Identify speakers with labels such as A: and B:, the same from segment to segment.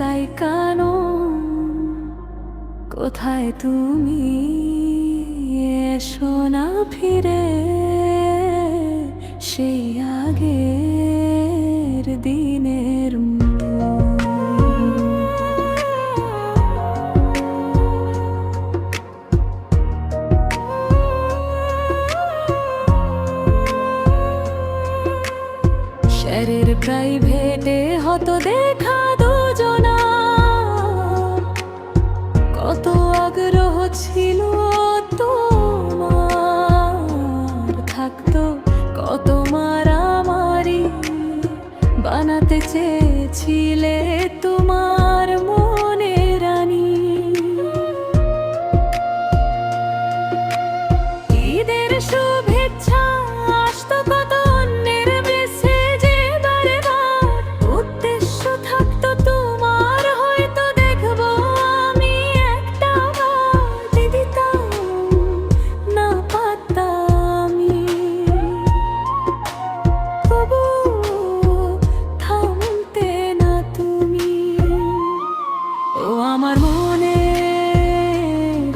A: সাইকানো কোথায় তুমি এসো না ফিরে সেই আগের দিনের শহরের প্রাইভেটে হতো দেখা ছিল তোমার থাকতো কত মারামারি বানাতে চেয়েছিলে তোমার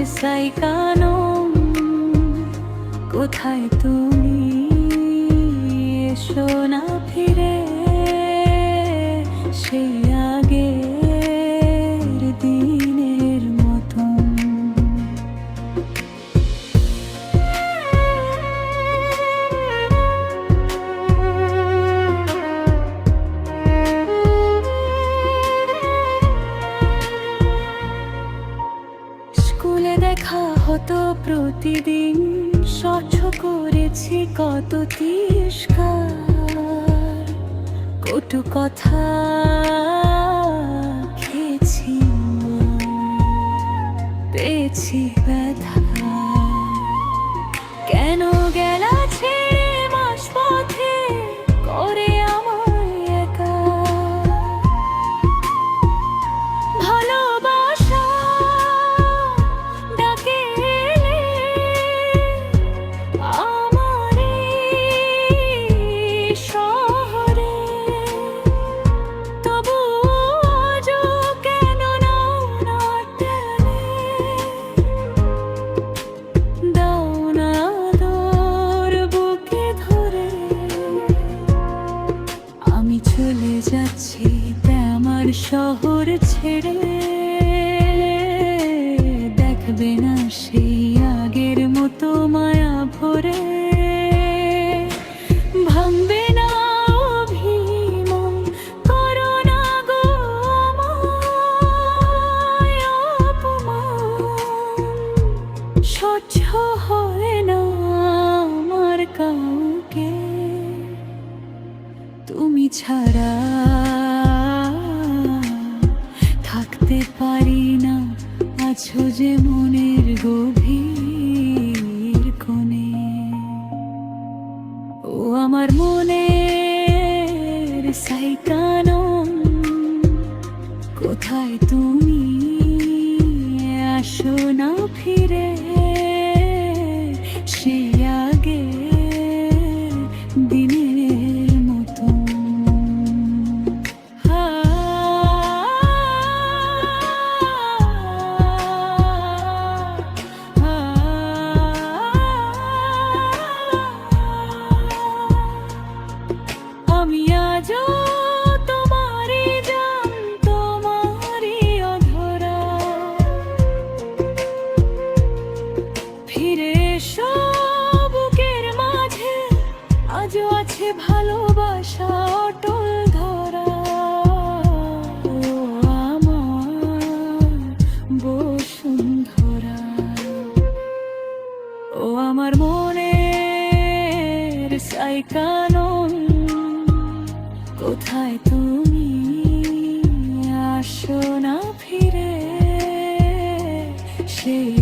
A: মনের সাইকানো কোথায় তুমি? এসো না ফিরে। দেখা হতো প্রতিদিন। স্বচ্ছ করেছি কত তিরস্কার। কটু কথা খেয়েছি পেয়েছি ব্যথা শহর ছেড়ে দেখবে না সেই আগের মতো মায়া ভরে। ভাঙবে না না আমার কাউকে, তুমি ছাড়া পারি না, আছো যে মনের গভীর কোণে। ও আমার মনের সাইকানো কোথায় তুমি আসো না ফিরে? সে আজও আছে ভালোবাসা অটল ধরা। ও আমার বসুন্ধরা। ও আমার মনের সাইকান কোথায় তুমি? আসো না ফিরে। সেই